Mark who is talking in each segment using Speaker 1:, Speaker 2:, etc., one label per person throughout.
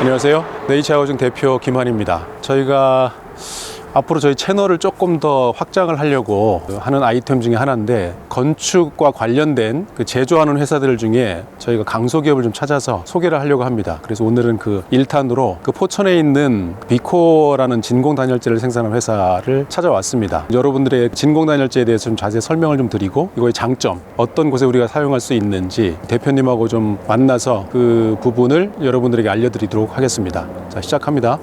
Speaker 1: 안녕하세요. 네이처하우징 대표 김한입니다. 저희가 앞으로 저희 채널을 조금 더 확장을 하려고 하는 아이템 중에 하나인데 건축과 관련된 그 제조하는 회사들 중에 저희가 강소기업을 좀 찾아서 소개를 하려고 합니다. 그래서 오늘은 그 1탄으로 그 포천에 있는 비코라는 진공 단열재를 생산하는 회사를 찾아왔습니다. 여러분들의 진공 단열재에 대해서 좀 자세히 설명을 좀 드리고 이거의 장점, 어떤 곳에 우리가 사용할 수 있는지 대표님하고 좀 만나서 그 부분을 여러분들에게 알려드리도록 하겠습니다. 자, 시작합니다.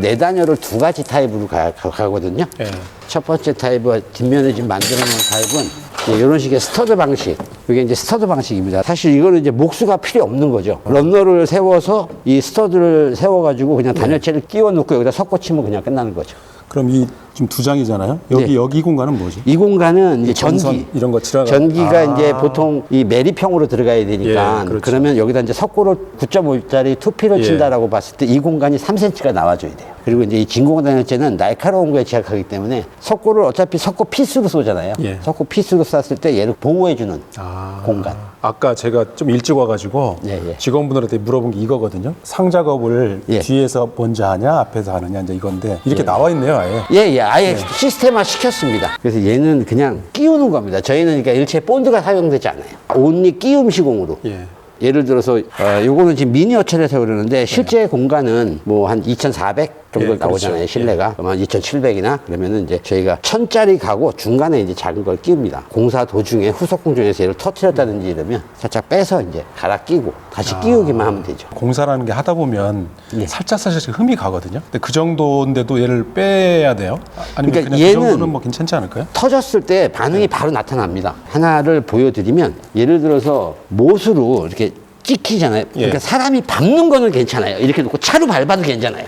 Speaker 2: 네 단열을 두 가지 타입으로 가, 가, 거든요
Speaker 1: 예.
Speaker 2: 첫 번째 타입은 뒷면에 지금 만들어 놓은 타입은 이런 식의 스터드 방식. 이게 이제 스터드 방식입니다. 사실 이거는 이제 목수가 필요 없는 거죠. 런너를 세워서 이 스터드를 세워가지고 그냥 단열체를 끼워 놓고 여기다 섞어 치면 그냥 끝나는 거죠.
Speaker 1: 그럼 이 지금 두 장이잖아요. 여기
Speaker 2: 네.
Speaker 1: 여기 공간은 뭐지?
Speaker 2: 이 공간은 이제 전기.
Speaker 1: 이런 거 칠하가-
Speaker 2: 전기가
Speaker 1: 아.
Speaker 2: 이제 보통 이 매립형으로 들어가야 되니까
Speaker 1: 예, 그렇죠.
Speaker 2: 그러면 여기다 이제 석고를 9.5짜리 투피를
Speaker 1: 예.
Speaker 2: 친다라고 봤을 때 이 공간이 3cm가 나와줘야 돼요. 그리고 이제 이 진공단열재는 날카로운 거에 제약하기 때문에 석고를 어차피 석고 피스로 쏘잖아요.
Speaker 1: 예.
Speaker 2: 석고 피스로 쐈을 때 얘를 보호해주는
Speaker 1: 아.
Speaker 2: 공간.
Speaker 1: 아까 제가 좀 일찍 와가지고
Speaker 2: 예, 예.
Speaker 1: 직원분들한테 물어본 게 이거거든요. 상 작업을
Speaker 2: 예.
Speaker 1: 뒤에서 먼저 하냐, 앞에서 하느냐 이제 이건데 이렇게 나와 있네요, 아예.
Speaker 2: 예, 예, 아예 시스템화 시켰습니다. 그래서 얘는 그냥 끼우는 겁니다. 저희는 그러니까 일체 본드가 사용되지 않아요. 온리 끼움 시공으로.
Speaker 1: 예.
Speaker 2: 예를 들어서 어, 요거는 지금 미니어처에서 그러는데 실제 공간은 뭐 한 2,400 정도
Speaker 1: 예, 그렇죠.
Speaker 2: 나오잖아요 실내가 그러면 2,700이나 그러면은 이제 저희가 1,000짜리 가고 중간에 이제 작은 걸 끼웁니다 공사 도중에 후속 공정에서 얘를 터트렸다든지 이러면 살짝 빼서 이제 갈아 끼고 다시 끼우기만 하면 되죠
Speaker 1: 공사라는 게 하다 보면
Speaker 2: 예.
Speaker 1: 살짝 살짝 흠이 가거든요. 근데 그 정도인데도 얘를 빼야 돼요? 아니면
Speaker 2: 그러니까
Speaker 1: 그냥 그
Speaker 2: 얘는
Speaker 1: 정도는 뭐 괜찮지 않을까요?
Speaker 2: 터졌을 때 반응이 바로 나타납니다. 하나를 보여드리면 예를 들어서 못으로 이렇게 찍히잖아요. 그러니까
Speaker 1: 예.
Speaker 2: 사람이 밟는 거는 괜찮아요. 이렇게 놓고 차로 밟아도 괜찮아요.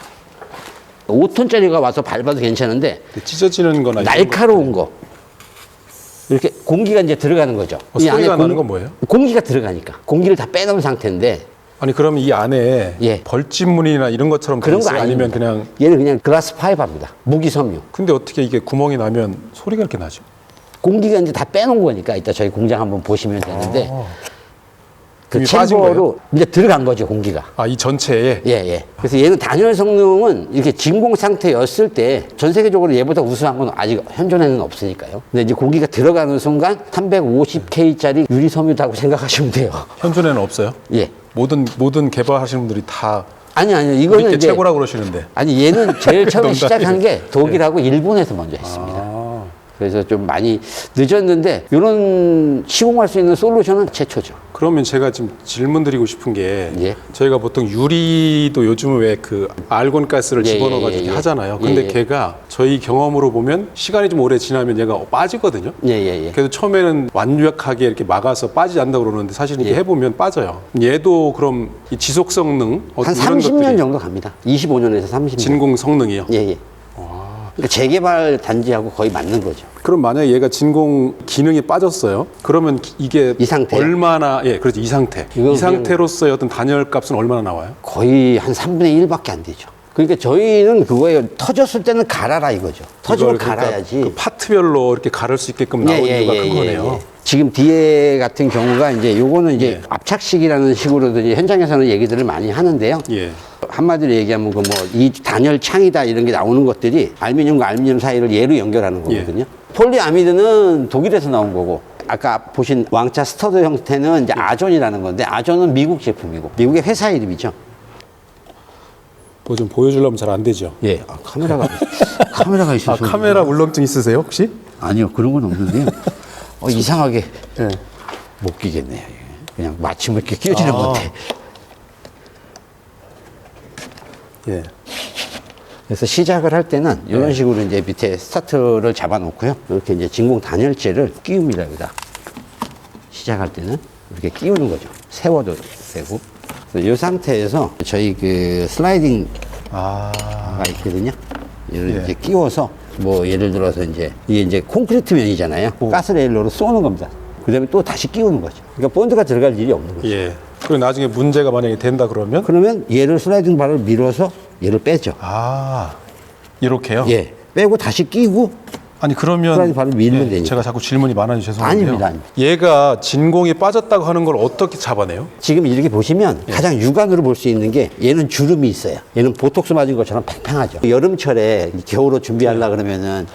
Speaker 2: 5톤짜리가 와서 밟아도 괜찮은데
Speaker 1: 찢어지는 거나
Speaker 2: 날카로운 거 이렇게 공기가 이제 들어가는 거죠.
Speaker 1: 어,
Speaker 2: 이 안에
Speaker 1: 나는 건 뭐예요?
Speaker 2: 공기가 들어가니까 공기를 다 빼놓은 상태인데
Speaker 1: 아니 그럼 이 안에
Speaker 2: 예.
Speaker 1: 벌집문이나 이런 것처럼 돼
Speaker 2: 그런 거
Speaker 1: 있어요? 아니면. 그냥
Speaker 2: 얘는 그냥 글라스 파이버입니다. 무기섬유.
Speaker 1: 근데 어떻게 이게 구멍이 나면 소리가 이렇게 나죠?
Speaker 2: 공기가 이제 다 빼놓은 거니까 이따 저희 공장 한번 보시면 되는데
Speaker 1: 어.
Speaker 2: 그
Speaker 1: 빠진
Speaker 2: 챔버로 이제 들어간 거죠 공기가.
Speaker 1: 아, 이 전체에
Speaker 2: 예, 예. 그래서 얘는 단열 성능은 이렇게 진공 상태였을 때 전 세계적으로 얘보다 우수한 건 아직 현존에는 없으니까요. 근데 이제 공기가 들어가는 순간 350K짜리 유리 섬유라고 생각하시면 돼요.
Speaker 1: 현존에는 없어요?
Speaker 2: 예.
Speaker 1: 모든 모든 개발하시는 분들이 다
Speaker 2: 아니, 아니요.
Speaker 1: 우리
Speaker 2: 이거는
Speaker 1: 게
Speaker 2: 이제.
Speaker 1: 최고라고 그러시는데.
Speaker 2: 아니, 얘는 제일 처음에
Speaker 1: 농담이에요.
Speaker 2: 시작한 게 독일하고 일본에서 먼저 했습니다.
Speaker 1: 아,
Speaker 2: 그래서 좀 많이 늦었는데, 이런 시공할 수 있는 솔루션은 최초죠.
Speaker 1: 그러면 제가 지금 질문 드리고 싶은 게
Speaker 2: 예.
Speaker 1: 저희가 보통 유리도 요즘은 왜 그 알곤 가스를
Speaker 2: 예,
Speaker 1: 집어넣어 가지고
Speaker 2: 예, 예, 예.
Speaker 1: 하잖아요.
Speaker 2: 예,
Speaker 1: 근데
Speaker 2: 예.
Speaker 1: 걔가 저희 경험으로 보면 시간이 좀 오래 지나면 얘가 빠지거든요.
Speaker 2: 예, 예, 예.
Speaker 1: 그래서 처음에는 완벽하게 이렇게 막아서 빠지지 않는다고 그러는데 사실 이렇게
Speaker 2: 예.
Speaker 1: 해보면 빠져요. 얘도 그럼 이 지속 성능 어,
Speaker 2: 한
Speaker 1: 이런
Speaker 2: 30년
Speaker 1: 것들이
Speaker 2: 정도 갑니다. 25년에서 30년.
Speaker 1: 진공 성능이요.
Speaker 2: 예, 예. 그러니까 재개발 단지하고 거의 맞는 거죠.
Speaker 1: 그럼 만약에 얘가 진공 기능이 빠졌어요. 그러면 기- 이게
Speaker 2: 이 상태요?
Speaker 1: 얼마나 예, 그렇죠. 이 상태.
Speaker 2: 이
Speaker 1: 상태로서의 어떤 단열 값은 얼마나 나와요?
Speaker 2: 거의 한 3분의 1밖에 안 되죠. 그러니까 저희는 그거예요. 터졌을 때는 갈아라 이거죠. 터지면
Speaker 1: 그러니까
Speaker 2: 갈아야지.
Speaker 1: 그 파트별로 이렇게 가를 수 있게끔 나온 이유가 큰 거네요.
Speaker 2: 지금 뒤에 같은 경우가 이제 요거는 이제
Speaker 1: 예.
Speaker 2: 압착식이라는 식으로도 이제 현장에서는 얘기들을 많이 하는데요.
Speaker 1: 예.
Speaker 2: 한마디로 얘기하면 그 뭐 이 단열 창이다 이런 게 나오는 것들이 알루미늄과 알루미늄 사이를 얘로 연결하는
Speaker 1: 예.
Speaker 2: 거거든요. 폴리아미드는 독일에서 나온 거고 아까 보신 왕자 스터드 형태는
Speaker 1: 예.
Speaker 2: 이제 아존이라는 건데 아존은 미국 제품이고 미국의 회사 이름이죠.
Speaker 1: 뭐좀 보여주려면 잘 안 되죠.
Speaker 2: 예, 아, 카메라가 카메라가
Speaker 1: 아,
Speaker 2: 있어서
Speaker 1: 카메라 울렁증 있으세요, 혹시?
Speaker 2: 아니요 그런 건 없는데요. 어, 이상하게
Speaker 1: 예.
Speaker 2: 못 끼겠네요. 그냥 마침 이렇게 끼우지는
Speaker 1: 아.
Speaker 2: 못해.
Speaker 1: 예.
Speaker 2: 그래서 시작을 할 때는 이런 식으로 이제 밑에 스타트를 잡아놓고요. 이렇게 이제 진공 단열재를 끼웁니다 여기다. 시작할 때는 이렇게 끼우는 거죠. 세워도 되고. 이 상태에서 저희 그 슬라이딩
Speaker 1: 아.
Speaker 2: 가 있거든요. 얘를
Speaker 1: 예.
Speaker 2: 이제 끼워서 뭐 예를 들어서 이제 이게 이제 콘크리트 면이잖아요. 가스레일로로 쏘는 겁니다. 그다음에 또 다시 끼우는 거죠. 그러니까 본드가 들어갈 일이 없는 거죠.
Speaker 1: 예. 그리고 나중에 문제가 만약에 된다 그러면
Speaker 2: 그러면 얘를 슬라이딩 바를 밀어서 얘를 빼죠.
Speaker 1: 아. 이렇게요?
Speaker 2: 예. 빼고 다시 끼고
Speaker 1: 아니 그러면
Speaker 2: 그러니 바로
Speaker 1: 예,
Speaker 2: 되니까.
Speaker 1: 제가 자꾸 질문이 많아서 죄송한데요.
Speaker 2: 아닙니다, 아닙니다.
Speaker 1: 얘가 진공이 빠졌다고 하는 걸 어떻게 잡아내요?
Speaker 2: 지금 이렇게 보시면
Speaker 1: 예.
Speaker 2: 가장 육안으로 볼 수 있는 게 얘는 주름이 있어요. 얘는 보톡스 맞은 것처럼 팽팽하죠. 여름철에 겨울옷 준비하려 그러면은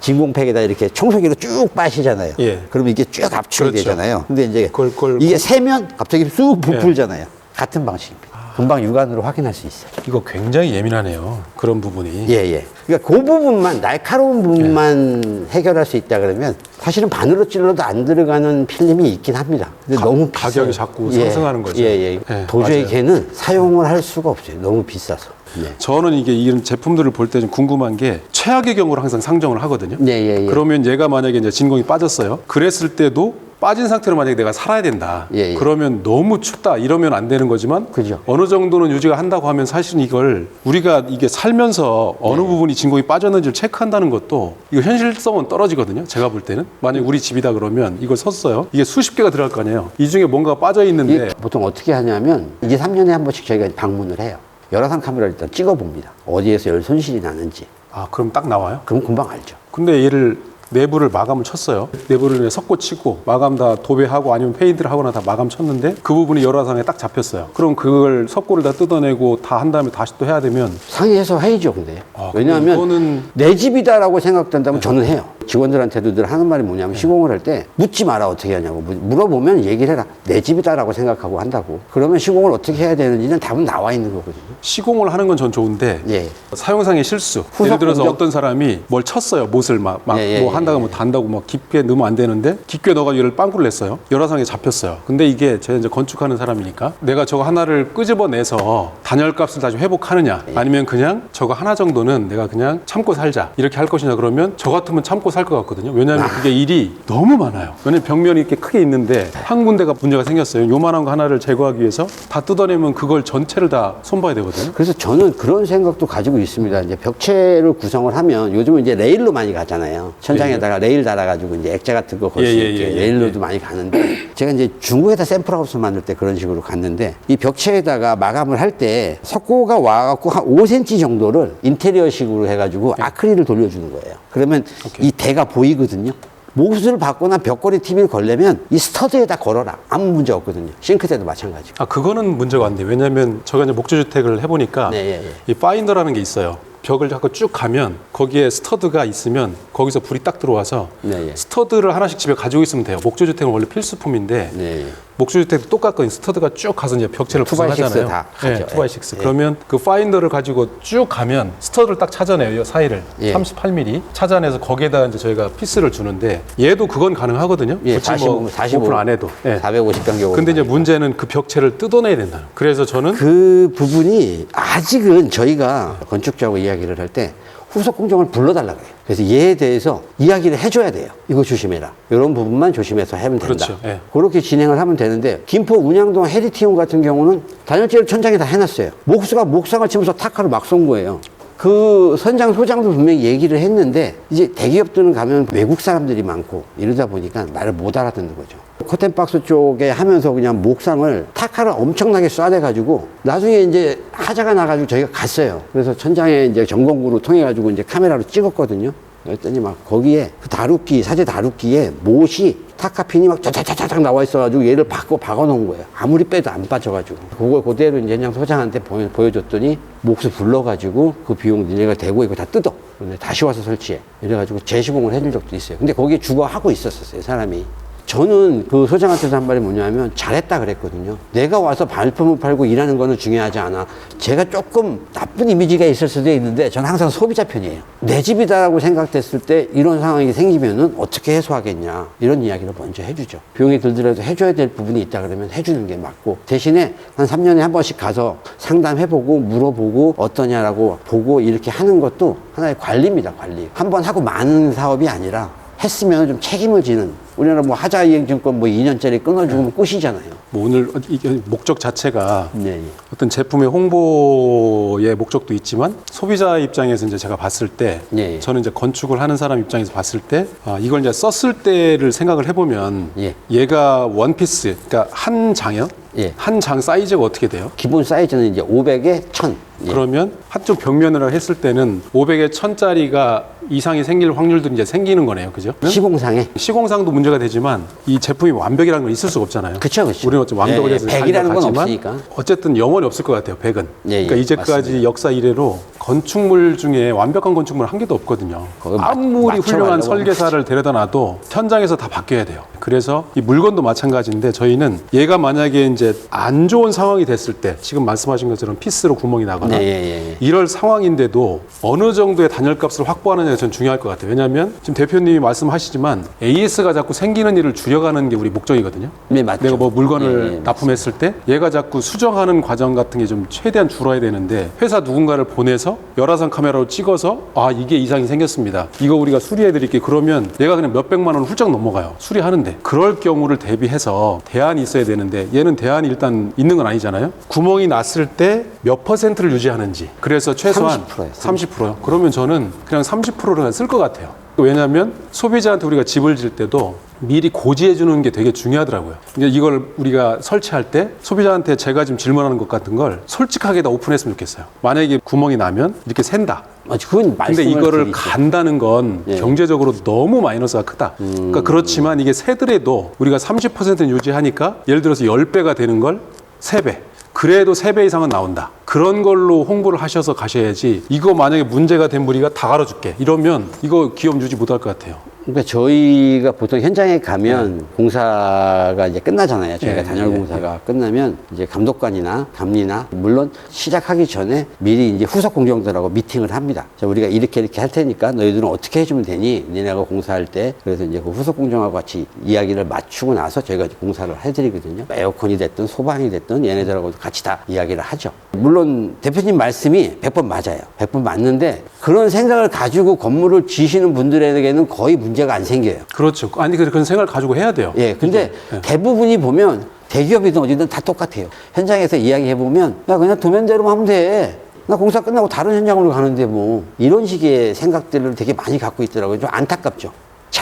Speaker 2: 진공팩에다 이렇게 청소기로 쭉 빠시잖아요.
Speaker 1: 예.
Speaker 2: 그러면 이게 쭉 압축이
Speaker 1: 그렇죠.
Speaker 2: 되잖아요. 근데 이제
Speaker 1: 그걸- 그걸
Speaker 2: 이게
Speaker 1: 고-
Speaker 2: 세면 갑자기 쑥
Speaker 1: 예.
Speaker 2: 부풀잖아요. 같은 방식입니다. 금방 육안으로 확인할 수 있어요.
Speaker 1: 이거 굉장히 예민하네요. 그런 부분이.
Speaker 2: 예, 예. 그러니까 그 부분만, 날카로운 부분만 해결할 수 있다 그러면 사실은 반으로 찔러도 안 들어가는 필름이 있긴 합니다. 근데
Speaker 1: 가-
Speaker 2: 너무 비싸요.
Speaker 1: 가격이 자꾸 상승하는 거죠.
Speaker 2: 예, 예.
Speaker 1: 예,
Speaker 2: 도저히
Speaker 1: 맞아요.
Speaker 2: 걔는 사용을 할 수가 없어요. 너무 비싸서. 네.
Speaker 1: 저는 이게 이런 제품들을 볼 때 좀 궁금한 게 최악의 경우를 항상 상정을 하거든요.
Speaker 2: 예, 예, 예.
Speaker 1: 그러면 얘가 만약에 이제 진공이 빠졌어요. 그랬을 때도 빠진 상태로 만약에 내가 살아야 된다.
Speaker 2: 예, 예.
Speaker 1: 그러면 너무 춥다 이러면 안 되는 거지만
Speaker 2: 그죠.
Speaker 1: 어느 정도는 유지가 한다고 하면 사실은 이걸 우리가 이게 살면서 어느
Speaker 2: 네.
Speaker 1: 부분이 진공이 빠졌는지를 체크한다는 것도 이거 현실성은 떨어지거든요. 제가 볼 때는 만약 우리 집이다 그러면 이걸 섰어요. 이게 수십 개가 들어갈 거 아니에요. 이 중에 뭔가 빠져 있는데
Speaker 2: 이게 보통 어떻게 하냐면 이게 3년에 한 번씩 저희가 방문을 해요. 열화상 카메라를 일단 찍어봅니다. 어디에서 열 손실이 나는지.
Speaker 1: 아 그럼 딱 나와요.
Speaker 2: 그럼 금방 알죠.
Speaker 1: 근데 얘를 내부를 마감을 쳤어요. 내부를 섞고 치고 마감 다 도배하고 아니면 페인트를 하거나 다 마감 쳤는데 그 부분이 열화상에 딱 잡혔어요. 그럼 그걸 석고를 다 뜯어내고 다 한 다음에 다시 또 해야 되면
Speaker 2: 상의해서 해야죠, 근데.
Speaker 1: 아,
Speaker 2: 왜냐하면
Speaker 1: 그거는-
Speaker 2: 내 집이다라고 생각된다면 저는 해요. 직원들한테도 늘 하는 말이 뭐냐면 시공을 할 때 묻지 마라 어떻게 하냐고 물- 물어보면 얘기를 해라 내 집이다라고 생각하고 한다고 그러면 시공을 어떻게 해야 되는지는 답은 나와 있는 거거든요
Speaker 1: 시공을 하는 건 전 좋은데
Speaker 2: 예.
Speaker 1: 사용상의 실수. 예를 들어서
Speaker 2: 공정.
Speaker 1: 어떤 사람이 뭘 쳤어요. 못을 막막뭐
Speaker 2: 예, 예, 예,
Speaker 1: 한다고 뭐 단다고 막 깊게 넣으면 안 되는데 깊게 넣어가지고 얘를 빵꾸를 냈어요. 열화상에 잡혔어요. 근데 이게 제가 이제 건축하는 사람이니까 내가 저거 하나를 끄집어내서 단열값을 다시 회복하느냐
Speaker 2: 예.
Speaker 1: 아니면 그냥 저거 하나 정도는 내가 그냥 참고 살자 이렇게 할 것이냐 그러면 저 같으면 참고 살 것 같거든요. 왜냐하면 그게 일이 너무 많아요. 왜냐면 벽면이 이렇게 크게 있는데 한 군데가 문제가 생겼어요. 요만한 거 하나를 제거하기 위해서 다 뜯어내면 그걸 전체를 다 손봐야 되거든요.
Speaker 2: 그래서 저는 그런 생각도 가지고 있습니다 이제 벽체를 구성을 하면 요즘은 이제 레일로 많이 가잖아요 천장에다가 레일 달아가지고 이제 액자 같은 거 걸 수
Speaker 1: 예, 예,
Speaker 2: 있게
Speaker 1: 예, 예,
Speaker 2: 레일로도 많이 가는데 제가 이제 중국에다 샘플하우스 만들 때 그런 식으로 갔는데 이 벽체에다가 마감을 할 때 석고가 와갖고 한 5cm 정도를 인테리어식으로 해가지고 아크릴을 돌려주는 거예요 그러면
Speaker 1: 예. 오케이.
Speaker 2: 이 대가 보이거든요 못을 받거나 벽걸이 TV를 걸려면 이 스터드에다 걸어라 아무 문제 없거든요 싱크대도 마찬가지고
Speaker 1: 아 그거는 문제가 안 돼. 왜냐하면 제가 이제 목조주택을 해보니까
Speaker 2: 네, 예, 예.
Speaker 1: 이 파인더라는 게 있어요. 벽을 자꾸 쭉 가면 거기에 스터드가 있으면 거기서 불이 딱 들어와서
Speaker 2: 네, 예.
Speaker 1: 스터드를 하나씩 집에 가지고 있으면 돼요. 목조주택은 원래 필수품인데
Speaker 2: 네.
Speaker 1: 목조주택도 똑같거든요. 스터드가 쭉 가서 이제 벽체를
Speaker 2: 식스
Speaker 1: 구성하잖아요.
Speaker 2: 다
Speaker 1: 네,
Speaker 2: 하죠.
Speaker 1: 투바이 식스.
Speaker 2: 예.
Speaker 1: 그러면 그 파인더를 가지고 쭉 가면 스터드를 딱 찾아내요. 이 사이를
Speaker 2: 예.
Speaker 1: 38mm 찾아내서 거기에다 이제 저희가 피스를 주는데 얘도 그건 가능하거든요.
Speaker 2: 예,
Speaker 1: 굳이
Speaker 2: 45,
Speaker 1: 뭐
Speaker 2: 45
Speaker 1: 오픈 안 해도. 예.
Speaker 2: 450 간격.
Speaker 1: 근데 이제 문제는 그 벽체를 뜯어내야 된다. 그래서 저는
Speaker 2: 그 부분이 아직은 저희가 건축자하고 이야기를 할 때 후속 공정을 불러달라 그래요. 그래서 얘에 대해서 이야기를 해줘야 돼요. 이거 조심해라. 이런 부분만 조심해서 하면 된다.
Speaker 1: 그렇죠. 예.
Speaker 2: 그렇게 진행을 하면 되는데 김포 운양동 헤리티움 같은 경우는 단열재를 천장에 다 해놨어요. 목수가 목상을 치면서 타카를 막쏜 거예요. 그 선장 소장도 분명히 얘기를 했는데 이제 대기업들은 가면 외국 사람들이 많고 이러다 보니까 말을 못 알아듣는 거죠. 커튼박스 쪽에 하면서 그냥 목상을 타카를 엄청나게 쏴대가지고 나중에 이제 하자가 나가지고 저희가 갔어요. 그래서 천장에 이제 전공구로 통해가지고 이제 카메라로 찍었거든요. 그랬더니 막 거기에 그 다루기, 사제 다루기에 못이 타카핀이 막 짜자자자작 나와 있어가지고 얘를 바꿔 박아놓은 거예요. 아무리 빼도 안 빠져가지고. 그걸 그대로 이제 그냥 소장한테 보여, 보여줬더니 목수 불러가지고 그 비용 니네가 대고 이거 다 뜯어. 근데 다시 와서 설치해. 이래가지고 재시공을 해준 적도 있어요. 근데 거기에 죽어 하고 있었어요, 사람이. 저는 그 소장한테서 한 말이 뭐냐면 잘했다 그랬거든요. 내가 와서 발품을 팔고 일하는 거는 중요하지 않아. 제가 조금 나쁜 이미지가 있을 수도 있는데 저는 항상 소비자 편이에요. 내 집이다라고 생각됐을 때 이런 상황이 생기면은 어떻게 해소하겠냐. 이런 이야기를 먼저 해주죠. 비용이 들더라도 해줘야 될 부분이 있다 그러면 해주는 게 맞고 대신에 한 3년에 한 번씩 가서 상담해보고 물어보고 어떠냐라고 보고 이렇게 하는 것도 하나의 관리입니다. 관리. 한 번 하고 많은 사업이 아니라 했으면 좀 책임을 지는 우리나라 뭐 하자 이행증권 뭐 2년짜리 끊어주면 끝이잖아요.
Speaker 1: 뭐 오늘 이게 목적 자체가
Speaker 2: 네.
Speaker 1: 어떤 제품의 홍보의 목적도 있지만 소비자 입장에서 이제 제가 봤을 때
Speaker 2: 예, 예.
Speaker 1: 저는 이제 건축을 하는 사람 입장에서 봤을 때 아, 이걸 이제 썼을 때를 생각을 해보면
Speaker 2: 예.
Speaker 1: 얘가 원피스 그러니까 한 장이요
Speaker 2: 예.
Speaker 1: 한 장 사이즈가 어떻게 돼요?
Speaker 2: 기본 사이즈는 이제 500에 1000. 예.
Speaker 1: 그러면 한쪽 벽면을 했을 때는 500에 1000짜리가 이상이 생길 확률도 이제 생기는 거네요. 그죠?
Speaker 2: 시공상에.
Speaker 1: 시공상도 문제가 되지만 이 제품이 완벽이라는 건 있을 수가 없잖아요.
Speaker 2: 그쵸, 그쵸.
Speaker 1: 우리는 어쩜 완벽을
Speaker 2: 예,
Speaker 1: 해서
Speaker 2: 예, 100이라는 건
Speaker 1: 가지만
Speaker 2: 없으니까.
Speaker 1: 어쨌든 영원히 없을 것 같아요. 100은.
Speaker 2: 예, 예,
Speaker 1: 그러니까 이제까지
Speaker 2: 맞습니다.
Speaker 1: 역사 이래로 건축물 중에 완벽한 건축물 한 개도 없거든요. 아무리 훌륭한 설계사를 데려다 놔도 현장에서 다 바뀌어야 돼요. 그래서 이 물건도 마찬가지인데 저희는 얘가 만약에 이제 안 좋은 상황이 됐을 때 지금 말씀하신 것처럼 피스로 구멍이 나거나
Speaker 2: 네, 예, 예.
Speaker 1: 이럴 상황인데도 어느 정도의 단열값을 확보하느냐가 전 중요할 것 같아요. 왜냐하면 지금 대표님이 말씀하시지만 AS가 자꾸 생기는 일을 줄여가는 게 우리 목적이거든요.
Speaker 2: 네, 맞죠.
Speaker 1: 내가 뭐 물건을
Speaker 2: 예, 예,
Speaker 1: 납품했을 때 얘가 자꾸 수정하는 과정 같은 게 좀 최대한 줄어야 되는데 회사 누군가를 보내서 열화상 카메라로 찍어서 아 이게 이상이 생겼습니다. 이거 우리가 수리해 드릴게요. 그러면 얘가 그냥 몇 백만 원 훌쩍 넘어가요. 수리하는데 그럴 경우를 대비해서 대안이 있어야 되는데 얘는 대안이 일단 있는 건 아니잖아요. 구멍이 났을 때 몇 퍼센트를 유지하는지 그래서 최소한
Speaker 2: 30%예요,
Speaker 1: 30%요. 그러면 저는 그냥 30%를 쓸 것 같아요. 왜냐하면 소비자한테 우리가 집을 질 때도 미리 고지해 주는 게 되게 중요하더라고요. 이제 이걸 우리가 설치할 때 소비자한테 제가 지금 질문하는 것 같은 걸 솔직하게 다 오픈했으면 좋겠어요. 만약에 구멍이 나면 이렇게 샌다.
Speaker 2: 아, 그건
Speaker 1: 근데 이거를
Speaker 2: 드리죠.
Speaker 1: 간다는 건
Speaker 2: 예. 음.
Speaker 1: 경제적으로 너무 마이너스가 크다. 그러니까 그렇지만 이게 새들에도 우리가 30%는 유지하니까 예를 들어서 10배가 되는 걸 3배. 그래도 3배 이상은 나온다. 그런 걸로 홍보를 하셔서 가셔야지 이거 만약에 문제가 된 무리가 다 갈아줄게. 이러면 이거 기업 유지 못할 것 같아요.
Speaker 2: 그러니까 저희가 보통 현장에 가면 공사가 이제 끝나잖아요. 저희가
Speaker 1: 예,
Speaker 2: 단열
Speaker 1: 예,
Speaker 2: 공사가 끝나면 이제 감독관이나 감리나 물론 시작하기 전에 미리 이제 후속 공정들하고 미팅을 합니다. 자, 우리가 이렇게 이렇게 할 테니까 너희들은 어떻게 해주면 되니? 니네가 공사할 때 그래서 이제 그 후속 공정하고 같이 이야기를 맞추고 나서 저희가 공사를 해드리거든요. 에어컨이 됐든 소방이 됐든 얘네들하고 같이 다 이야기를 하죠. 물론 대표님 말씀이 100번 맞아요. 100번 맞는데 그런 생각을 가지고 건물을 지시는 분들에게는 거의 문제 가 안 생겨요.
Speaker 1: 그렇죠. 아니 그- 그런 생각을 가지고 해야 돼요.
Speaker 2: 예, 근데 대부분이 보면 대기업이든 어디든 다 똑같아요. 현장에서 이야기해 보면 야 그냥 도면대로만 하면 돼. 나 공사 끝나고 다른 현장으로 가는데 뭐 이런 식의 생각들을 되게 많이 갖고 있더라고요. 좀 안타깝죠.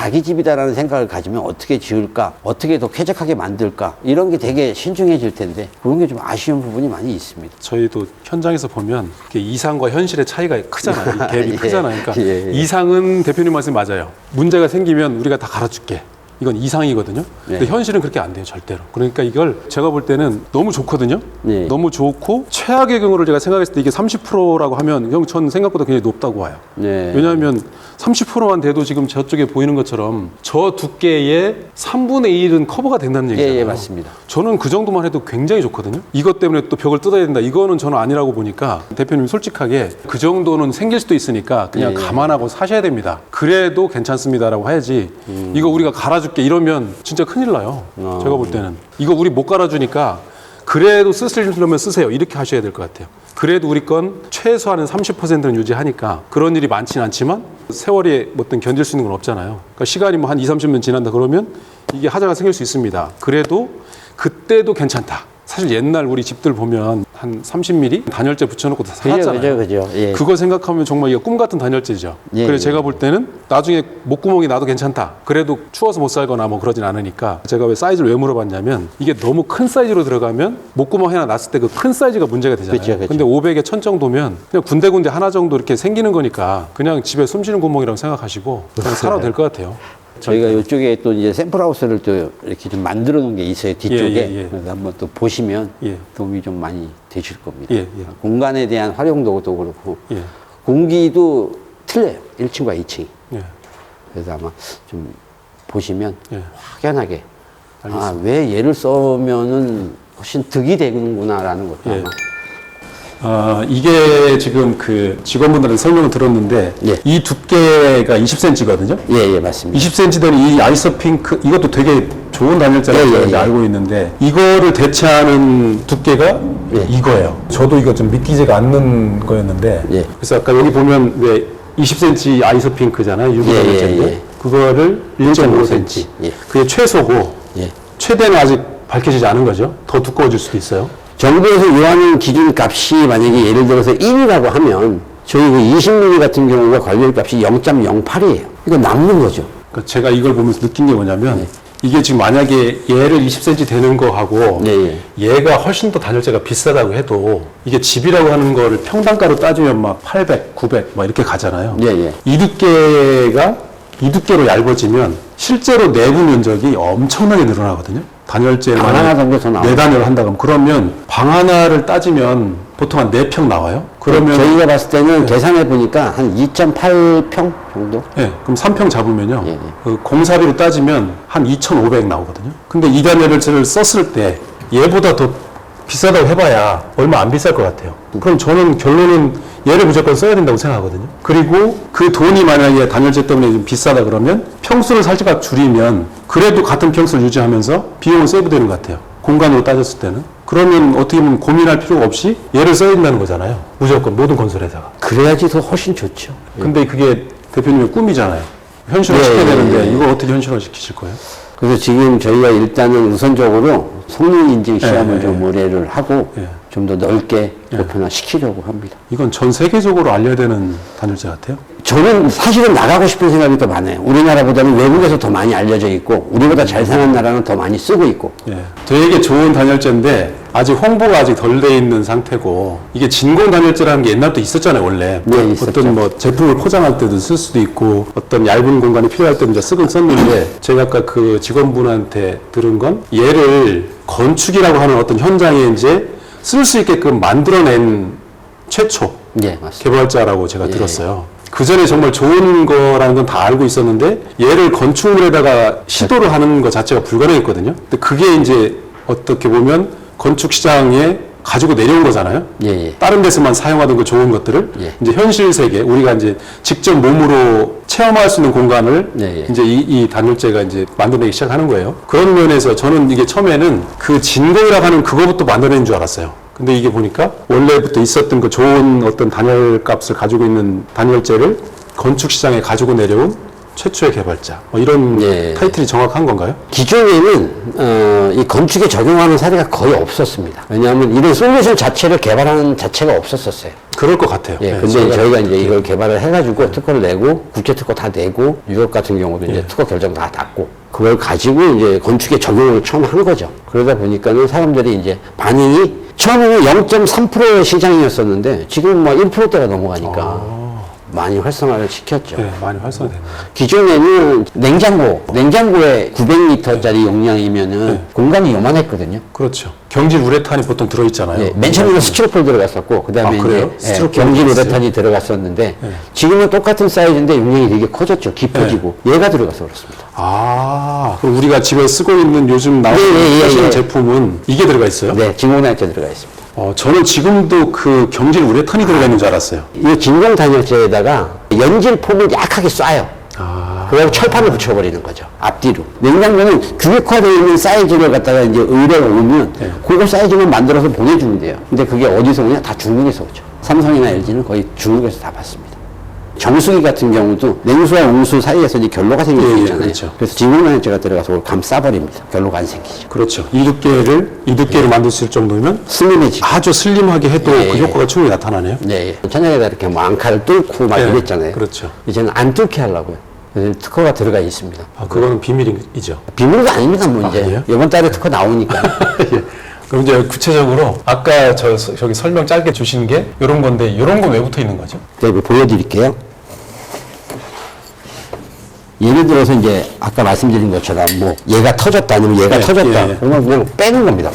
Speaker 2: 자기 집이다라는 생각을 가지면 어떻게 지을까, 어떻게 더 쾌적하게 만들까 이런 게 되게 신중해질 텐데 그런 게 좀 아쉬운 부분이 많이 있습니다.
Speaker 1: 저희도 현장에서 보면 이상과 현실의 차이가 크잖아요. 이 갭이
Speaker 2: 예.
Speaker 1: 크잖아요. 그러니까
Speaker 2: 예, 예.
Speaker 1: 이상은 대표님 말씀 맞아요. 문제가 생기면 우리가 다 갈아줄게. 이건 이상이거든요. 근데
Speaker 2: 네.
Speaker 1: 현실은 그렇게 안 돼요, 절대로. 그러니까 이걸 제가 볼 때는 너무 좋거든요.
Speaker 2: 네.
Speaker 1: 너무 좋고 최악의 경우를 제가 생각했을 때 이게 30%라고 하면 형 전 생각보다 굉장히 높다고 와요.
Speaker 2: 네.
Speaker 1: 왜냐하면 30%만 돼도 지금 저쪽에 보이는 것처럼 저 두께의 3분의 1은 커버가 된다는
Speaker 2: 예,
Speaker 1: 얘기잖아요.
Speaker 2: 예, 맞습니다.
Speaker 1: 저는 그 정도만 해도 굉장히 좋거든요. 이것 때문에 또 벽을 뜯어야 된다. 이거는 저는 아니라고 보니까 대표님 솔직하게 그 정도는 생길 수도 있으니까 그냥
Speaker 2: 예, 예.
Speaker 1: 감안하고 사셔야 됩니다. 그래도 괜찮습니다라고 해야지. 이거 우리가 갈아 줄게 이러면 진짜 큰일 나요.
Speaker 2: 음. 어.
Speaker 1: 제가 볼 때는 이거 우리 못 갈아주니까 그래도 쓰시려면 쓰세요. 이렇게 하셔야 될 것 같아요. 그래도 우리 건 최소한은 30%는 유지하니까 그런 일이 많지는 않지만 세월이 어떤 견딜 수 있는 건 없잖아요. 그러니까 시간이 뭐 한 2, 30년 지난다 그러면 이게 하자가 생길 수 있습니다. 그래도 그때도 괜찮다. 사실 옛날 우리 집들 보면 한 30mm 단열재 붙여놓고 다
Speaker 2: 그죠,
Speaker 1: 살았잖아요.
Speaker 2: 그죠, 그죠. 예.
Speaker 1: 그거 생각하면 정말 이거 꿈 같은 단열재죠.
Speaker 2: 예,
Speaker 1: 그래서
Speaker 2: 예.
Speaker 1: 제가 볼 때는 나중에 목구멍이 나도 괜찮다. 그래도 추워서 못 살거나 뭐 그러진 않으니까 제가 왜 사이즈를 왜 물어봤냐면 이게 너무 큰 사이즈로 들어가면 목구멍 하나 났을 때 그 큰 사이즈가 문제가 되잖아요.
Speaker 2: 그쵸, 그쵸.
Speaker 1: 근데 500에 1000 정도면 그냥 군데군데 하나 정도 이렇게 생기는 거니까 그냥 집에 숨 쉬는 구멍이라고 생각하시고 그냥 살아도 될 것 같아요.
Speaker 2: 저희가 이쪽에 또 이제 샘플하우스를 또 이렇게 좀 만들어 놓은 게 있어요 뒤쪽에
Speaker 1: 예, 예.
Speaker 2: 그래서 한번 또 보시면
Speaker 1: 예.
Speaker 2: 도움이 좀 많이 되실 겁니다.
Speaker 1: 예, 예.
Speaker 2: 공간에 대한 활용도도 그렇고
Speaker 1: 예.
Speaker 2: 공기도 틀려요 1층과 2층이
Speaker 1: 예.
Speaker 2: 그래서 아마 좀 보시면
Speaker 1: 예.
Speaker 2: 확연하게 아 왜 얘를 써면은 훨씬 득이 되는구나라는 것도
Speaker 1: 예.
Speaker 2: 아마
Speaker 1: 아, 이게 지금 그 직원분들한테 설명을 들었는데
Speaker 2: 예.
Speaker 1: 이 두께가 20cm거든요.
Speaker 2: 예 예 맞습니다.
Speaker 1: 20cm 되는 이 아이서 핑크 이것도 되게 좋은 단열재라고
Speaker 2: 예, 예, 예.
Speaker 1: 알고 있는데 이거를 대체하는 두께가
Speaker 2: 예.
Speaker 1: 이거예요. 저도 이거 좀 믿기지가 않는 거였는데
Speaker 2: 예.
Speaker 1: 그래서 아까 여기 보면 왜 20cm 아이서 핑크잖아요. 유리
Speaker 2: 예, 예,
Speaker 1: 단열재인데
Speaker 2: 예.
Speaker 1: 그거를 1.5cm.
Speaker 2: 예.
Speaker 1: 그게 최소고
Speaker 2: 예.
Speaker 1: 최대는 아직 밝혀지지 않은 거죠. 더 두꺼워질 수도 있어요.
Speaker 2: 정부에서 요하는 기준 값이 만약에 예를 들어서 1이라고 하면 저희 그 20mm 같은 경우가 관련 값이 0.08이에요. 이거 남는 거죠.
Speaker 1: 그러니까 제가 이걸 보면서 느낀 게 뭐냐면
Speaker 2: 네.
Speaker 1: 이게 지금 만약에 얘를 20cm 되는 거하고
Speaker 2: 예,
Speaker 1: 얘가 훨씬 더 단열재가 비싸다고 해도 이게 집이라고 하는 거를 평당가로 따지면 막 800, 900 막 이렇게 가잖아요.
Speaker 2: 예, 예.
Speaker 1: 이 두께가 이 두께로 얇아지면 실제로 내부 면적이 엄청나게 늘어나거든요. 단열재를
Speaker 2: 방 하나 정도 더 나와요.
Speaker 1: 네 단열을 한다 그러면 그러면 방 하나를 따지면 보통 한 네 평 나와요. 그러면
Speaker 2: 저희가 봤을 때는 계산해 보니까 한 2.8평 정도?
Speaker 1: 예, 그럼 3평 잡으면요.
Speaker 2: 예, 예.
Speaker 1: 그 공사비로 따지면 한 2,500 나오거든요. 근데 이단열을 썼을 때 얘보다 더 비싸다고 해봐야 얼마 안 비쌀 것 같아요. 그럼 저는 결론은 얘를 무조건 써야 된다고 생각하거든요. 그리고 그 돈이 만약에 단열재 때문에 좀 비싸다 그러면 평수를 살짝 줄이면 그래도 같은 평수를 유지하면서 비용은 세이브되는 것 같아요. 공간으로 따졌을 때는. 그러면 어떻게 보면 고민할 필요가 없이 얘를 써야 된다는 거잖아요. 무조건 모든 건설회사가.
Speaker 2: 그래야지 더 훨씬 좋죠.
Speaker 1: 근데 그게 대표님의 꿈이잖아요. 현실화
Speaker 2: 예,
Speaker 1: 시켜야
Speaker 2: 예,
Speaker 1: 되는데
Speaker 2: 예.
Speaker 1: 이거 어떻게 현실화 시키실 거예요?
Speaker 2: 그래서 지금 저희가 일단은 우선적으로 성능 인증 시험을
Speaker 1: 예,
Speaker 2: 좀 의뢰를 하고
Speaker 1: 예.
Speaker 2: 좀 더 넓게 보편화 시키려고 합니다.
Speaker 1: 이건 전 세계적으로 알려야 되는 단열재 같아요.
Speaker 2: 저는 사실은 나가고 싶은 생각이 더 많아요. 우리나라보다는 외국에서 더 많이 알려져 있고, 우리보다 잘 사는 나라는 더 많이 쓰고 있고.
Speaker 1: 예. 되게 좋은 단열재인데 아직 홍보가 아직 덜 돼 있는 상태고 이게 진공 단열재라는 게 옛날부터 있었잖아요 원래
Speaker 2: 네, 있었죠.
Speaker 1: 어떤 뭐 제품을 포장할 때도 쓸 수도 있고 어떤 얇은 공간이 필요할 때는 이제 쓰긴 썼는데 제가 아까 그 직원분한테 들은 건 얘를 건축이라고 하는 어떤 현장에 이제 쓸 수 있게끔 만들어낸 최초
Speaker 2: 예, 맞습니다.
Speaker 1: 개발자라고 제가
Speaker 2: 예.
Speaker 1: 들었어요. 그 전에 정말 좋은 거라는 건 다 알고 있었는데 얘를 건축물에다가 시도를 하는 것 자체가 불가능했거든요. 근데 그게 이제 어떻게 보면 건축 시장에 가지고 내려온 거잖아요.
Speaker 2: 예, 예.
Speaker 1: 다른 데서만 사용하던 그 좋은 것들을
Speaker 2: 예.
Speaker 1: 이제 현실 세계 우리가 이제 직접 몸으로 체험할 수 있는 공간을
Speaker 2: 예, 예.
Speaker 1: 이제 이, 이 단열재가 이제 만들어내기 시작하는 거예요. 그런 면에서 저는 이게 처음에는 그 진공이라고 하는 그거부터 만들어낸 줄 알았어요. 근데 이게 보니까 원래부터 있었던 그 좋은 어떤 단열 값을 가지고 있는 단열재를 건축 시장에 가지고 내려온 최초의 개발자. 뭐 이런
Speaker 2: 예.
Speaker 1: 타이틀이 정확한 건가요?
Speaker 2: 기존에는 어, 이 건축에 적용하는 사례가 거의 없었습니다. 왜냐하면 이런 솔루션 자체를 개발하는 자체가 없었었어요.
Speaker 1: 그럴 것 같아요.
Speaker 2: 예,
Speaker 1: 네,
Speaker 2: 근데
Speaker 1: 저희가-
Speaker 2: 저희가 이제 이걸 개발을 해가지고 특허를 내고 국제 특허 다 내고 유럽 같은 경우도 이제 특허 결정 다 땄고 그걸 가지고 이제 건축에 적용을 처음 한 거죠. 그러다 보니까는 사람들이 이제 반응이 처음에는 0.3%의 시장이었었는데 지금 뭐 1%대가 넘어가니까 많이 활성화를 시켰죠.
Speaker 1: 네, 많이 활성화됐네요.
Speaker 2: 기존에는 냉장고, 냉장고에 900리터짜리 용량이면은
Speaker 1: 네.
Speaker 2: 공간이 요만했거든요.
Speaker 1: 그렇죠. 경질 우레탄이 보통 들어있잖아요.
Speaker 2: 예, 맨 처음에는 스티로폴 들어갔었고, 그 다음에
Speaker 1: 아?
Speaker 2: 이제
Speaker 1: 스티로폴
Speaker 2: 경질? 우레탄이 들어갔었는데,
Speaker 1: 네.
Speaker 2: 지금은 똑같은 사이즈인데 용량이 되게 커졌죠. 깊어지고. 얘가 들어가서 그렇습니다.
Speaker 1: 아, 그럼 우리가 집에 쓰고 있는 요즘 나오는
Speaker 2: 예, 예, 예,
Speaker 1: 하시는
Speaker 2: 예.
Speaker 1: 제품은 이게 들어가 있어요?
Speaker 2: 네, 진공단열재 들어가 있습니다.
Speaker 1: 어, 저는 지금도 그 경질 우레탄이 들어가 있는 줄 알았어요.
Speaker 2: 이 진공 단열재에다가 연질 폼을 약하게 쏴요.
Speaker 1: 아,
Speaker 2: 그리고 철판을 붙여버리는 거죠. 앞뒤로. 냉장고는 규격화되어 있는 사이즈를 갖다가 이제 의뢰가 오면
Speaker 1: 네.
Speaker 2: 그거 사이즈만 만들어서 보내주면 돼요. 근데 그게 어디서 오냐? 다 중국에서 오죠. 삼성이나 LG는 거의 중국에서 다 받습니다. 정수기 같은 경우도 냉수와 온수 사이에서 이제 결로가 생길 수
Speaker 1: 예, 예,
Speaker 2: 있잖아요.
Speaker 1: 그렇죠.
Speaker 2: 그래서 진공단열재가 들어가서 그걸 감 싸버립니다. 결로가 안 생기죠.
Speaker 1: 그렇죠. 이 두께를, 이 두께로 만들 수 있을 정도면
Speaker 2: 슬림해지고.
Speaker 1: 아주 슬림하게 해도
Speaker 2: 예,
Speaker 1: 그
Speaker 2: 예.
Speaker 1: 효과가 충분히 나타나네요.
Speaker 2: 네. 천장에다 이렇게 뭐 앙카를 뚫고 막
Speaker 1: 예,
Speaker 2: 이랬잖아요.
Speaker 1: 그렇죠.
Speaker 2: 이제는 안 뚫게 하려고요. 그래서 특허가 들어가 있습니다.
Speaker 1: 아, 그거는 비밀이죠.
Speaker 2: 비밀도 아닙니다, 뭐 이제.
Speaker 1: 아니에요?
Speaker 2: 이번 달에 특허 나오니까.
Speaker 1: 예. 그럼 이제 구체적으로 아까 저 저기 설명 짧게 주신 게 이런 건데 이런 건 왜 붙어 있는 거죠?
Speaker 2: 네, 보여드릴게요. 예를 들어서 이제 아까 말씀드린 것처럼 뭐 얘가 터졌다 아니면 얘가
Speaker 1: 예,
Speaker 2: 터졌다
Speaker 1: 예, 예.
Speaker 2: 그러면 그냥 빼는 겁니다.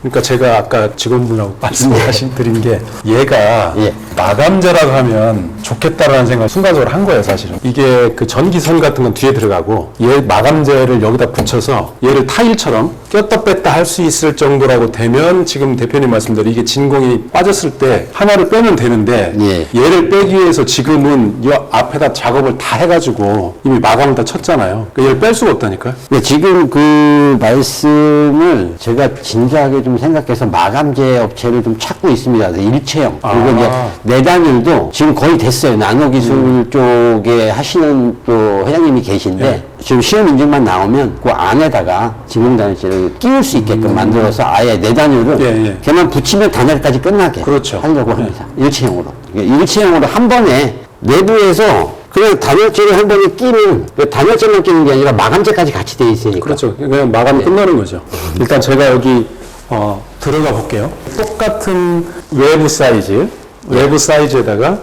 Speaker 1: 그러니까 제가 아까 직원분하고 말씀하신 드린 게 얘가
Speaker 2: 예.
Speaker 1: 마감재라고 하면 좋겠다라는 생각을 순간적으로 한 거예요, 사실은. 이게 그 전기선 같은 건 뒤에 들어가고 얘 마감재를 여기다 붙여서 얘를 타일처럼 꼈다 뺐다 할 수 있을 정도라고 되면 지금 대표님 말씀대로 이게 진공이 빠졌을 때 하나를 빼면 되는데
Speaker 2: 예.
Speaker 1: 얘를 빼기 위해서 지금은 이 앞에다 작업을 다 해가지고 이미 마감을 다 쳤잖아요. 그러니까 얘를 뺄 수가 없다니까요.
Speaker 2: 네, 지금 그 말씀을 제가 진지하게 좀 생각해서 마감재 업체를 좀 찾고 있습니다. 네, 일체형. 그리고
Speaker 1: 아.
Speaker 2: 이제 내단일도 지금 거의 됐어요. 나노 기술
Speaker 1: 음.
Speaker 2: 쪽에 하시는 또 회장님이 계신데
Speaker 1: 네.
Speaker 2: 지금 시험 인증만 나오면 그 안에다가 진공단열재를 끼울 수 있게끔 만들어서 아예 내단율을
Speaker 1: 음. 예, 예.
Speaker 2: 걔만 붙이면 단열까지 끝나게
Speaker 1: 그렇죠.
Speaker 2: 하려고 합니다. 일체형으로. 일체형으로 한 번에 내부에서 그냥 단열재를 한 번에 끼면 그 단열재만 끼는 게 아니라 마감재까지 같이 돼 있으니까.
Speaker 1: 그렇죠. 그냥 마감이 끝나는 거죠. 일단 제가 여기 어, 들어가 볼게요. 똑같은 외부 사이즈, 외부 사이즈에다가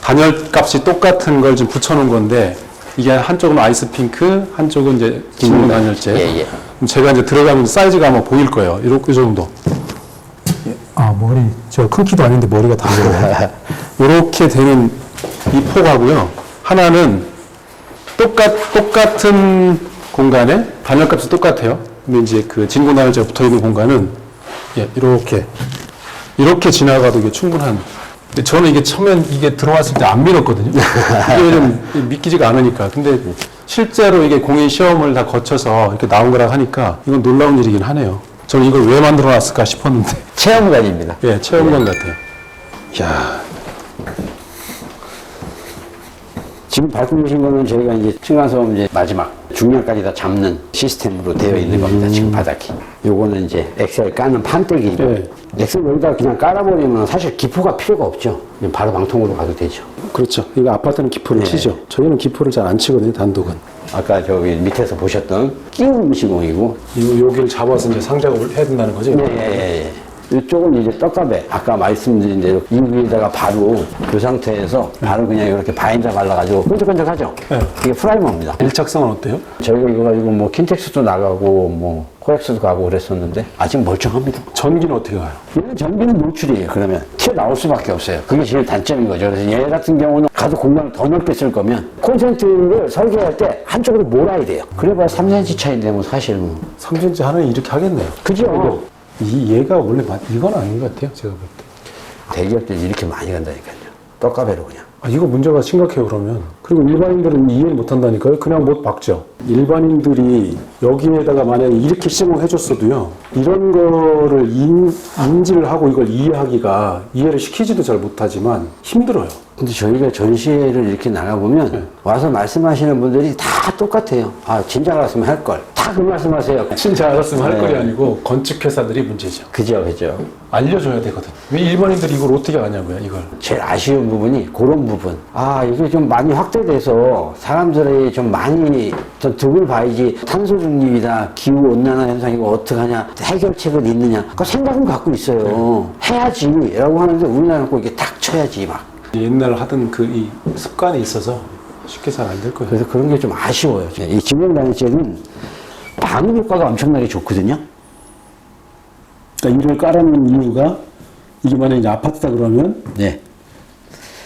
Speaker 1: 단열 값이 똑같은 걸 지금 붙여놓은 건데 이게 한쪽은 아이스 핑크, 한쪽은 이제 진공 단열재.
Speaker 2: 예, 예.
Speaker 1: 그럼 제가 이제 들어가면 사이즈가 아마 보일 거예요. 이렇게 정도. 아 머리 저큰 키도 아닌데 머리가 다르네요. 이렇게 되는 이 폭하고요. 하나는 똑같 똑같은 공간에 단열값이 똑같아요. 근데 이제 그 진공 단열재가 붙어 있는 공간은 예, 이렇게 이렇게 지나가도 이게 충분한. 근데 저는 이게 처음엔 이게 들어왔을 때 안 믿었거든요. 이게 좀 믿기지가 않으니까. 근데 실제로 이게 공인 시험을 다 거쳐서 이렇게 나온 거라 하니까 이건 놀라운 일이긴 하네요. 저는 이걸 왜 만들어 놨을까 싶었는데.
Speaker 2: 체험관입니다.
Speaker 1: 예, 체험관 같아요. 야,
Speaker 2: 지금 계신 거는 저희가 이제 층간소음 이제 마지막 중량까지 다 잡는 시스템으로 되어 있는 겁니다. 지금 바닥이. 요거는 이제 엑셀 까는 판때기고
Speaker 1: 네.
Speaker 2: 엑셀 여기다 그냥 깔아버리면 사실 기포가 필요가 없죠. 그냥 바로 방통으로 가도 되죠.
Speaker 1: 그렇죠. 이거 아파트는 기포를
Speaker 2: 네.
Speaker 1: 치죠. 저희는 기포를 잘 안 치거든요, 단독은.
Speaker 2: 아까 저기 밑에서 보셨던 끼운 시공이고
Speaker 1: 이 여기를 잡아서 이제 상작업을 해야 된다는 거죠.
Speaker 2: 예, 예, 예. 이쪽은 이제 떡값에 아까 말씀드린 대로 이 위에다가 바로 그 상태에서 바로 그냥 이렇게 바인더 발라가지고 끈적끈적하죠?
Speaker 1: 네.
Speaker 2: 이게 프라이머입니다.
Speaker 1: 밀착성은 어때요?
Speaker 2: 저희가 이거 가지고 뭐 킨텍스도 나가고 뭐 코엑스도 가고 그랬었는데 아직 멀쩡합니다.
Speaker 1: 전기는 어떻게 가요?
Speaker 2: 얘는 전기는 노출이에요. 그러면 튀어 나올 수밖에 없어요. 그게 제일 단점인 거죠. 그래서 얘 같은 경우는 가도 공간을 더 넓게 쓸 거면 콘센트를 설계할 때 한쪽으로 몰아야 돼요. 그래봐야 3cm 차이인데 뭐 사실 뭐.
Speaker 1: 3cm 하나는 이렇게 하겠네요.
Speaker 2: 그죠?
Speaker 1: 이 얘가 원래 맞, 이건 아닌 것 같아요, 제가 볼 때.
Speaker 2: 대기업들이 이렇게 많이 간다니까요. 떡가베로 그냥.
Speaker 1: 아, 이거 문제가 심각해요, 그러면. 그리고 일반인들은 이해를 못 한다니까요. 그냥 못 박죠. 일반인들이 여기에다가 만약에 이렇게 시공을 해줬어도요, 이런 거를 인, 인지를 하고 이걸 이해하기가, 이해를 시키지도 잘 못하지만 힘들어요.
Speaker 2: 근데 저희가 전시회를 이렇게 나가보면
Speaker 1: 네.
Speaker 2: 와서 말씀하시는 분들이 다 똑같아요. 아, 진작 알았으면 할 걸. 다 그 말씀하세요.
Speaker 1: 진짜 알았으면 할
Speaker 2: 네.
Speaker 1: 거리 아니고 건축회사들이 문제죠.
Speaker 2: 그죠, 그죠.
Speaker 1: 알려줘야 되거든. 왜 일반인들이 이걸 어떻게 아냐고요, 이걸.
Speaker 2: 제일 아쉬운 부분이 그런 부분. 아, 이게 좀 많이 확대돼서 사람들이 좀 많이 좀 득을 봐야지 탄소 중립이다, 기후 온난화 현상 이거 어떡하냐, 해결책은 있느냐. 그 생각은 갖고 있어요. 해야지라고 하는데 우리나라는 꼭 이게 닥쳐야지 막.
Speaker 1: 옛날 하던 그 이 습관이 있어서 쉽게 잘 안 될 거예요.
Speaker 2: 그래서 그런 게 좀 아쉬워요. 이 진공단열재는 방음 효과가 엄청나게 좋거든요.
Speaker 1: 그러니까 이를 깔아놓은 이유가 이게 만약에 이제 아파트다 그러면
Speaker 2: 네.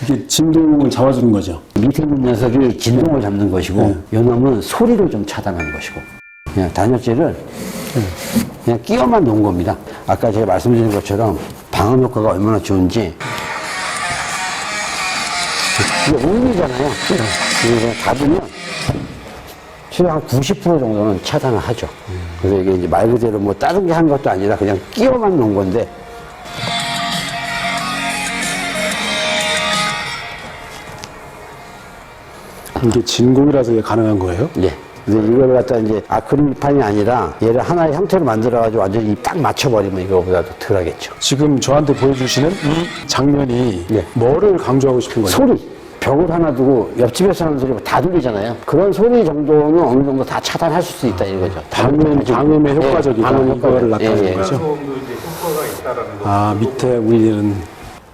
Speaker 1: 이게 진동을 잡아주는 거죠.
Speaker 2: 밑에 있는 녀석이 진동을 잡는 것이고 요놈은 소리를 좀 차단하는 것이고 그냥 단열재를 그냥 끼워만 놓은 겁니다. 아까 제가 말씀드린 것처럼 방음 효과가 얼마나 좋은지 이게 오일이잖아요. 그래서 닫으면 최소 한 90% 정도는 차단을 하죠. 그래서 이게 이제 말 그대로 뭐 다른 게 한 것도 아니라 그냥 끼워만 놓은 건데
Speaker 1: 이게 진공이라서 이게 가능한 거예요?
Speaker 2: 예. 근데 이걸 갖다 이제 아크릴판이 아니라 얘를 하나의 형태로 만들어가지고 완전히 딱 맞춰버리면 이거보다도 덜 하겠죠.
Speaker 1: 지금 저한테 보여주시는 이 장면이
Speaker 2: 네.
Speaker 1: 뭐를 강조하고 싶은 거예요?
Speaker 2: 소리. 벽을 하나 두고 옆집에서 하는 소리 다 들리잖아요. 그런 소리 정도는 어느 정도 다 차단할 수 있다 이거죠.
Speaker 1: 방음, 방음에 효과적이다.
Speaker 2: 방음
Speaker 1: 이거를
Speaker 2: 효과적.
Speaker 1: 나타내는
Speaker 2: 예, 예.
Speaker 1: 거죠. 아, 밑에 우리는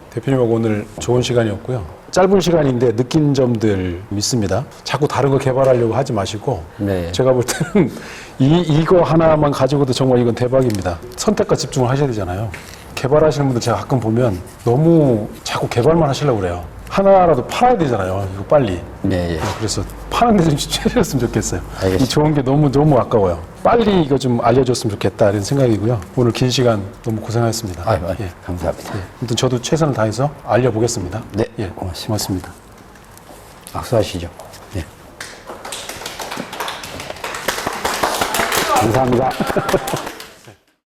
Speaker 1: 대표님하고 오늘 좋은 시간이었고요. 짧은 시간인데 느낀 점들 믿습니다. 자꾸 다른 거 개발하려고 하지 마시고
Speaker 2: 네.
Speaker 1: 제가 볼 때는 이, 이거 하나만 가지고도 정말 이건 대박입니다. 선택과 집중을 하셔야 되잖아요. 개발하시는 분들 제가 가끔 보면 너무 자꾸 개발만 하시려고 그래요. 하나라도 팔아야 되잖아요. 이거 빨리.
Speaker 2: 네, 예.
Speaker 1: 그래서 파는 데좀 집중해줬으면 좋겠어요.
Speaker 2: 알겠습니다.
Speaker 1: 이 좋은 게 너무 너무 아까워요. 빨리 이거 좀 알려줬으면 좋겠다 이런 생각이고요. 오늘 긴 시간 너무 고생하셨습니다.
Speaker 2: 아유, 아유,
Speaker 1: 예.
Speaker 2: 감사합니다.
Speaker 1: 아무튼 저도 최선을 다해서 알려보겠습니다.
Speaker 2: 네,
Speaker 1: 예,
Speaker 2: 고맙습니다.
Speaker 1: 고맙습니다.
Speaker 2: 악수하시죠. 네. 감사합니다.